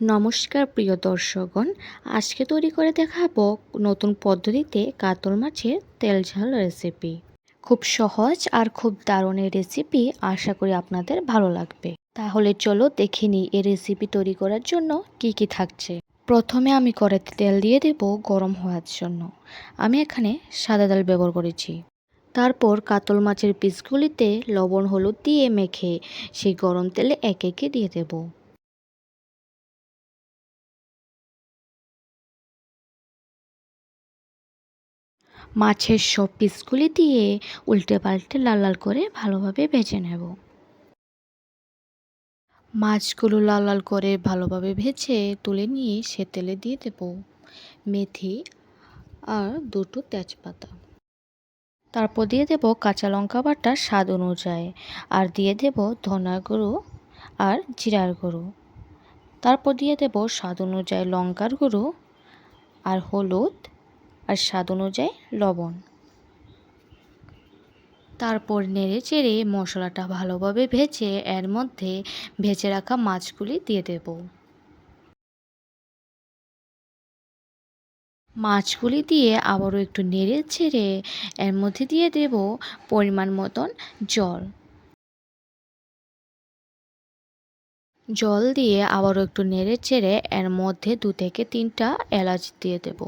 নমস্কার প্রিয় দর্শকগণ, আজকে তৈরি করে দেখাবো নতুন পদ্ধতিতে কাতল মাছের তেল ঝাল রেসিপি খুব সহজ আর খুব দারুণ এই রেসিপি আশা করি আপনাদের ভালো লাগবে। তাহলে চলো দেখে নিই এই রেসিপি তৈরি করার জন্য কি কি থাকছে। প্রথমে আমি কড়াইতে তেল দিয়ে দেব গরম হওয়ার জন্য। আমি এখানে সাদা তেল ব্যবহার করেছি। তারপর কাতল মাছের পিসগুলিতে লবণ, হলুদ দিয়ে মেখে সেই গরম তেলে একে একে দিয়ে দেবো। মাছের সব পিসগুলি দিয়ে উল্টে পাল্টে লাল লাল করে ভালোভাবে ভেজে নেব। মাছগুলো লাল লাল করে ভালোভাবে ভেজে তুলে নিয়ে সে তেলে দিয়ে দেব মেথি আর দুটো তেজপাতা। তারপর দিয়ে দেব কাঁচা লঙ্কা বাটা স্বাদ অনুযায়ী আর দিয়ে দেব ধনা গুঁড়ো আর জিরার গুঁড়ো। তারপর দিয়ে দেব স্বাদ অনুযায়ী লঙ্কার গুঁড়ো আর হলুদ আর স্বাদ অনুযায়ী লবণ। তারপর নেড়ে চেড়ে মশলাটা ভালোভাবে ভেজে এর মধ্যে ভেজে রাখা মাছগুলি দিয়ে দেব। মাছগুলি দিয়ে আবারও একটু নেড়ে ছেড়ে এর মধ্যে দিয়ে দেব পরিমাণ মতন জল। জল দিয়ে আবারও একটু নেড়ে চেড়ে এর মধ্যে দু থেকে তিনটা এলাচ দিয়ে দেবো।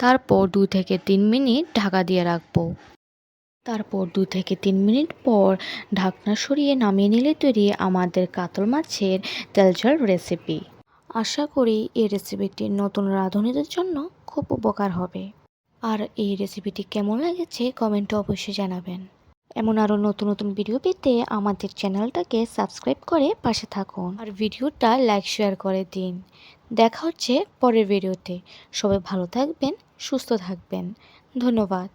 তারপর দু থেকে তিন মিনিট ঢাকা দিয়ে রাখব। তারপর দু থেকে তিন মিনিট পর ঢাকনা সরিয়ে নামিয়ে নিলে তৈরি আমাদের কাতল মাছের তেলঝাল রেসিপি আশা করি এই রেসিপিটি নতুন রাঁধুনিদের জন্য খুব উপকার হবে। আর এই রেসিপিটি কেমন লেগেছে কমেন্টে অবশ্যই জানাবেন। এমন আরও নতুন নতুন ভিডিও পেতে আমাদের চ্যানেলটাকে সাবস্ক্রাইব করে পাশে থাকুন। আর ভিডিওটা লাইক শেয়ার করে দিন। দেখা হচ্ছে পরের ভিডিওতে। সবাই ভালো থাকবেন সুস্থ থাকবেন। ধন্যবাদ।